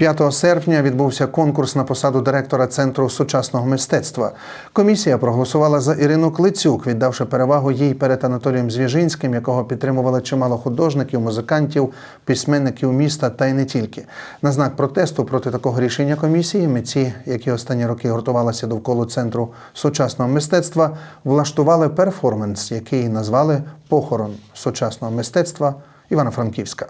5 серпня відбувся конкурс на посаду директора Центру сучасного мистецтва. Комісія проголосувала за Ірину Клицюк, віддавши перевагу їй перед Анатолієм Звіжинським, якого підтримували чимало художників, музикантів, письменників міста та й не тільки. На знак протесту проти такого рішення комісії митці, які останні роки гуртувалися довкола центру сучасного мистецтва, влаштували перформанс, який назвали Похорон сучасного мистецтва Івано-Франківська.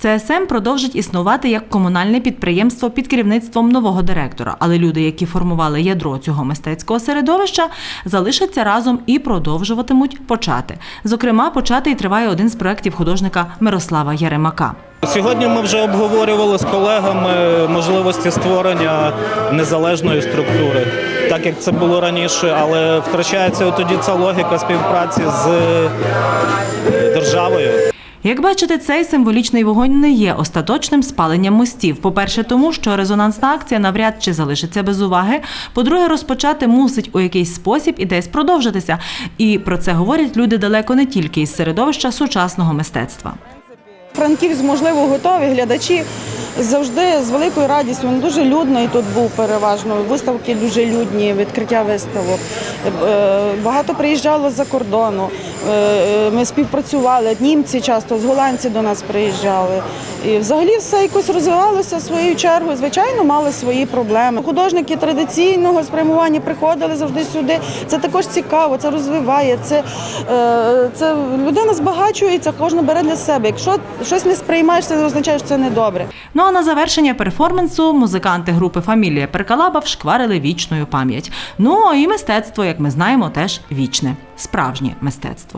ЦСМ продовжить існувати як комунальне підприємство під керівництвом нового директора, але люди, які формували ядро цього мистецького середовища, залишаться разом і продовжуватимуть почати. Зокрема, початий триває один з проєктів художника Мирослава Яремака. Сьогодні ми вже обговорювали з колегами можливості створення незалежної структури, так як це було раніше, але втрачається тоді ця логіка співпраці з е, державою. Як бачите, цей символічний вогонь не є остаточним спаленням мостів. По-перше, тому що резонансна акція навряд чи залишиться без уваги. По-друге, розпочати мусить у якийсь спосіб і десь продовжитися. І про це говорять люди далеко не тільки із середовища сучасного мистецтва. Франківськ, можливо, готові. Глядачі завжди з великою радістю. Він дуже людний тут був переважно. Виставки дуже людні, відкриття виставок. Е, Багато приїжджало з-за кордону. Е, Ми співпрацювали. Німці часто з голландці до нас приїжджали. І взагалі все якось розвивалося своєю чергою. Звичайно, мали свої проблеми. Художники традиційного спрямування приходили завжди сюди. Це також цікаво, це розвиває. Це, е, це людина збагачується, кожен бере для себе. Якщо щось не сприймаєш, це означає, що це недобре. Ну а на завершення перформансу музиканти групи Фамілія Перкалаба вшкварили вічною пам'ять. Ну і мистецтво, як ми знаємо, теж вічне, справжнє мистецтво.